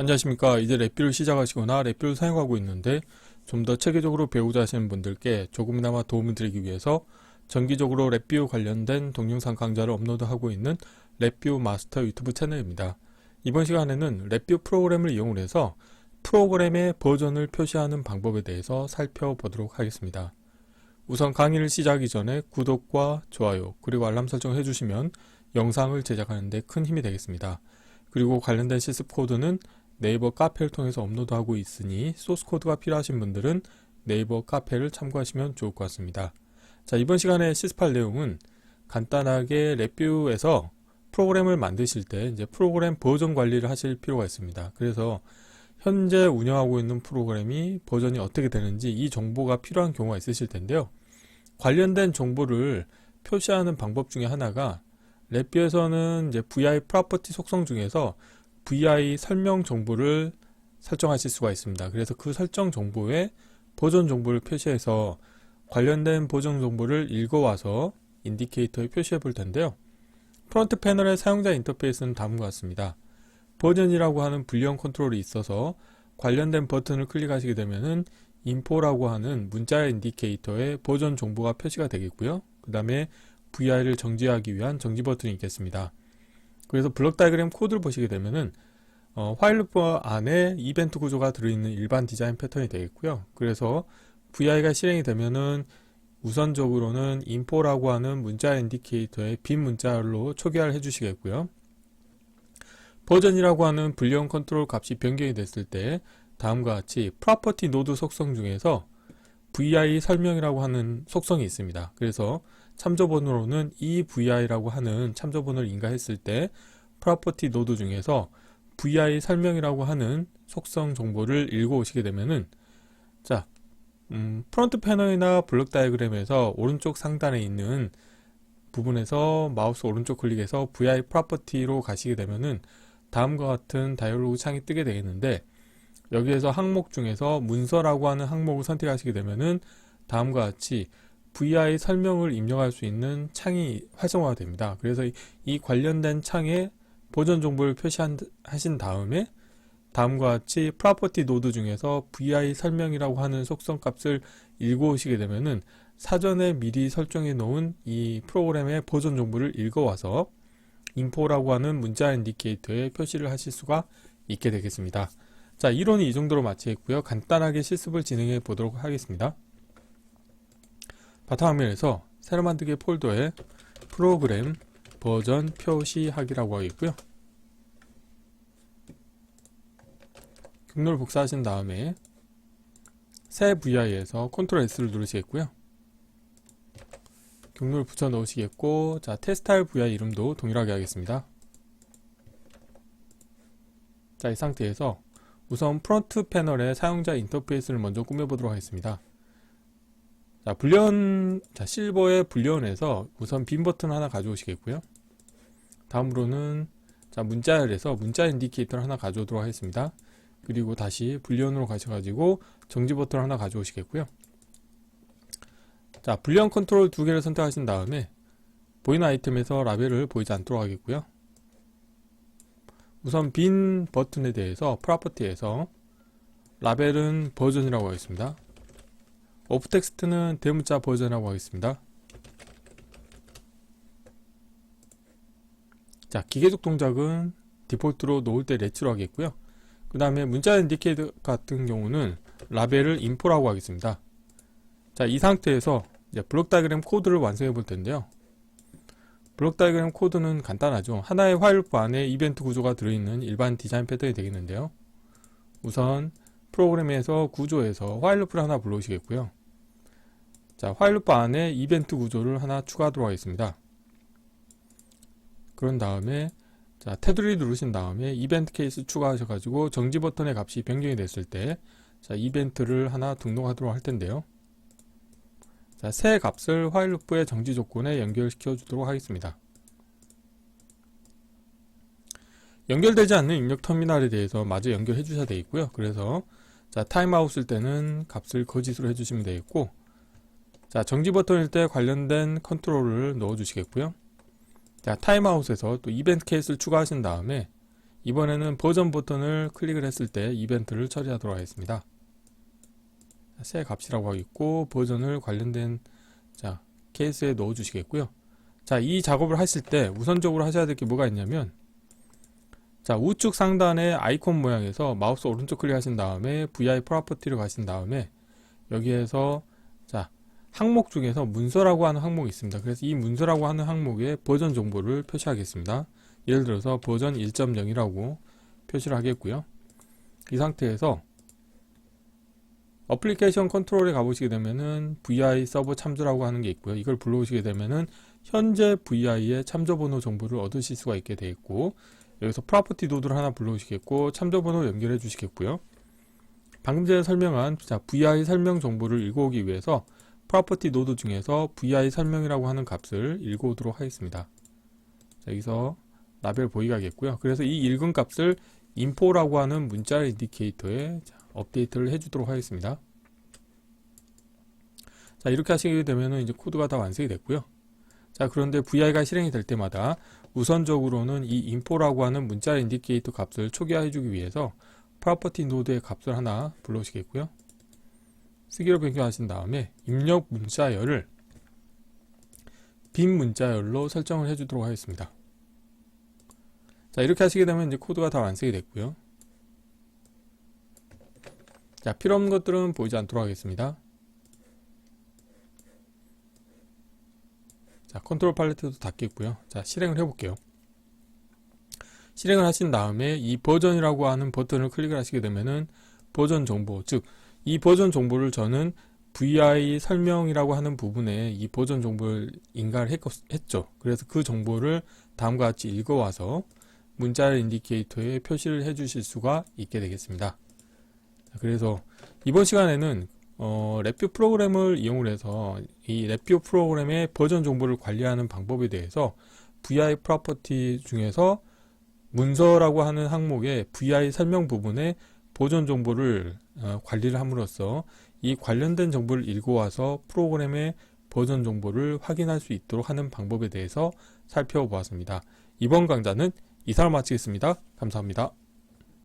안녕하십니까. 이제 랩뷰를 시작하시거나 랩뷰를 사용하고 있는데 좀 더 체계적으로 배우자 하시는 분들께 조금이나마 도움을 드리기 위해서 정기적으로 랩뷰 관련된 동영상 강좌를 업로드하고 있는 랩뷰 마스터 유튜브 채널입니다. 이번 시간에는 랩뷰 프로그램을 이용을 해서 프로그램의 버전을 표시하는 방법에 대해서 살펴보도록 하겠습니다. 우선 강의를 시작하기 전에 구독과 좋아요 그리고 알람 설정 해주시면 영상을 제작하는 데 큰 힘이 되겠습니다. 그리고 관련된 실습 코드는 네이버 카페를 통해서 업로드하고 있으니 소스 코드가 필요하신 분들은 네이버 카페를 참고하시면 좋을 것 같습니다. 자, 이번 시간에 실습할 내용은 간단하게 랩뷰에서 프로그램을 만드실 때 이제 프로그램 버전 관리를 하실 필요가 있습니다. 그래서 현재 운영하고 있는 프로그램이 버전이 어떻게 되는지 이 정보가 필요한 경우가 있으실 텐데요. 관련된 정보를 표시하는 방법 중에 하나가 랩뷰에서는 이제 VI 프로퍼티 속성 중에서 VI 설명 정보를 설정하실 수가 있습니다. 그래서 그 설정 정보에 버전 정보를 표시해서 관련된 버전 정보를 읽어와서 인디케이터에 표시해 볼 텐데요. 프론트 패널의 사용자 인터페이스는 다음과 같습니다. 버전이라고 하는 불리형 컨트롤이 있어서 관련된 버튼을 클릭하시게 되면은 인포라고 하는 문자 인디케이터에 버전 정보가 표시가 되겠고요. 그 다음에 VI를 정지하기 위한 정지 버튼이 있겠습니다. 그래서 블록 다이그램 코드를 보시게 되면은 어, 화일 루프 안에 이벤트 구조가 들어있는 일반 디자인 패턴이 되겠고요. 그래서 VI가 실행이 되면은 우선적으로는 인포라고 하는 문자 인디케이터에 빈 문자로 초기화를 해주시겠고요. 버전이라고 하는 불리형 컨트롤 값이 변경이 됐을 때 다음과 같이 프로퍼티 노드 속성 중에서 VI 설명이라고 하는 속성이 있습니다. 그래서 참조번호로는 이 VI라고 하는 참조번호를 인가했을 때 프로퍼티 노드 중에서 VI 설명이라고 하는 속성 정보를 읽어오시게 되면은 자 음, 프론트 패널이나 블록 다이그램에서 오른쪽 상단에 있는 부분에서 마우스 오른쪽 클릭해서 VI 프로퍼티로 가시게 되면은 다음과 같은 다이얼로그 창이 뜨게 되겠는데 여기에서 항목 중에서 문서라고 하는 항목을 선택하시게 되면은 다음과 같이 VI 설명을 입력할 수 있는 창이 활성화가 됩니다. 그래서 이, 이 관련된 창에 버전 정보를 표시하신 다음에 다음과 같이 프로퍼티 노드 중에서 VI 설명이라고 하는 속성 값을 읽어오시게 되면은 사전에 미리 설정해 놓은 이 프로그램의 버전 정보를 읽어와서 인포라고 하는 문자 인디케이터에 표시를 하실 수가 있게 되겠습니다. 자, 이론이 이 정도로 마치겠고요. 간단하게 실습을 진행해 보도록 하겠습니다. 바탕화면에서 새로 만들기 폴더에 프로그램 버전 표시하기라고 하겠고요. 경로를 복사하신 다음에 새 VI에서 컨트롤 S를 누르시겠고요. 경로를 붙여 넣으시겠고 자 테스타일 VI 이름도 동일하게 하겠습니다. 자 이 상태에서 우선 프론트 패널의 사용자 인터페이스를 먼저 꾸며보도록 하겠습니다. 자, 불련, 자, 실버의 불련에서 우선 빈 버튼 하나 가져오시겠고요. 다음으로는, 자, 문자열에서 문자 인디케이터를 하나 가져오도록 하겠습니다. 그리고 다시 불련으로 가셔가지고 정지 버튼 하나 가져오시겠고요. 자, 불련 컨트롤 두 개를 선택하신 다음에 보이는 아이템에서 라벨을 보이지 않도록 하겠고요. 우선 빈 버튼에 대해서 프로퍼티에서 라벨은 버전이라고 하겠습니다. 오프 텍스트는 대문자 버전이라고 하겠습니다. 자, 기계적 동작은 디폴트로 놓을 때 레츠로 하겠고요. 그 다음에 문자 인디케이터 같은 경우는 라벨을 인포라고 하겠습니다. 자, 이 상태에서 블록 다이그램 코드를 완성해 볼 텐데요. 블록 다이그램 코드는 간단하죠. 하나의 화일프 안에 이벤트 구조가 들어있는 일반 디자인 패턴이 되겠는데요. 우선 프로그램에서 구조에서 화일루프를 하나 불러오시겠고요. 자, 화일루프 안에 이벤트 구조를 하나 추가하도록 하겠습니다. 그런 다음에 자, 테두리 누르신 다음에 이벤트 케이스 추가하셔가지고 정지 버튼의 값이 변경이 됐을 때 자, 이벤트를 하나 등록하도록 할 텐데요. 자, 새 값을 화일 루프의 정지 조건에 연결시켜 주도록 하겠습니다. 연결되지 않는 입력 터미널에 대해서 마저 연결해 주셔야 되겠고요. 그래서 자, 타임아웃 쓸 때는 값을 거짓으로 해 주시면 되겠고 자, 정지 버튼일 때 관련된 컨트롤을 넣어 주시겠고요. 자, 타임아웃에서 또 이벤트 케이스를 추가하신 다음에 이번에는 버전 버튼을 클릭을 했을 때 이벤트를 처리하도록 하겠습니다. 새 값이라고 하겠고 버전을 관련된 자 케이스에 넣어 주시겠고요. 자, 이 작업을 하실 때 우선적으로 하셔야 될 게 뭐가 있냐면 자, 우측 상단의 아이콘 모양에서 마우스 오른쪽 클릭하신 다음에 VI 프로퍼티로 가신 다음에 여기에서 자, 항목 중에서 문서라고 하는 항목이 있습니다. 그래서 이 문서라고 하는 항목에 버전 정보를 표시하겠습니다. 예를 들어서 버전 1.0이라고 표시를 하겠고요. 이 상태에서 어플리케이션 컨트롤에 가보시게 되면은 VI 서버 참조라고 하는 게 있고요. 이걸 불러오시게 되면은 현재 VI의 참조 번호 정보를 얻으실 수가 있게 되어 있고 여기서 프로퍼티 노드를 하나 불러오시겠고 참조 번호 연결해 주시겠고요. 방금 전에 설명한 자, VI 설명 정보를 읽어오기 위해서 프로퍼티 노드 중에서 VI 설명이라고 하는 값을 읽어오도록 하겠습니다. 자, 여기서 라벨 보이가겠고요. 그래서 이 읽은 값을 info라고 하는 문자 인디케이터에 자, 업데이트를 해주도록 하겠습니다. 자 이렇게 하시게 되면 이제 코드가 다 완성이 됐고요. 자 그런데 VI가 실행이 될 때마다 우선적으로는 이 info라고 하는 문자 인디케이터 값을 초기화해주기 위해서 프로퍼티 노드의 값을 하나 불러오시겠고요. 쓰기로 변경하신 다음에 입력 문자열을 빈 문자열로 설정을 해주도록 하겠습니다. 자 이렇게 하시게 되면 이제 코드가 다 완성이 됐고요. 자, 필요 없는 것들은 보이지 않도록 하겠습니다. 자, 컨트롤 팔레트도 닫겠고요. 자, 실행을 해볼게요. 실행을 하신 다음에 이 버전이라고 하는 버튼을 클릭을 하시게 되면은 버전 정보, 즉, 이 버전 정보를 저는 VI 설명이라고 하는 부분에 이 버전 정보를 인가를 했, 했죠. 그래서 그 정보를 다음과 같이 읽어와서 문자 인디케이터에 표시를 해 주실 수가 있게 되겠습니다. 그래서 이번 시간에는 어, 랩뷰 프로그램을 이용을 해서 이 랩뷰 프로그램의 버전 정보를 관리하는 방법에 대해서 VI 프로퍼티 중에서 문서라고 하는 항목의 VI 설명 부분에 버전 정보를 어, 관리를 함으로써 이 관련된 정보를 읽어와서 프로그램의 버전 정보를 확인할 수 있도록 하는 방법에 대해서 살펴보았습니다. 이번 강좌는 이상을 마치겠습니다. 감사합니다.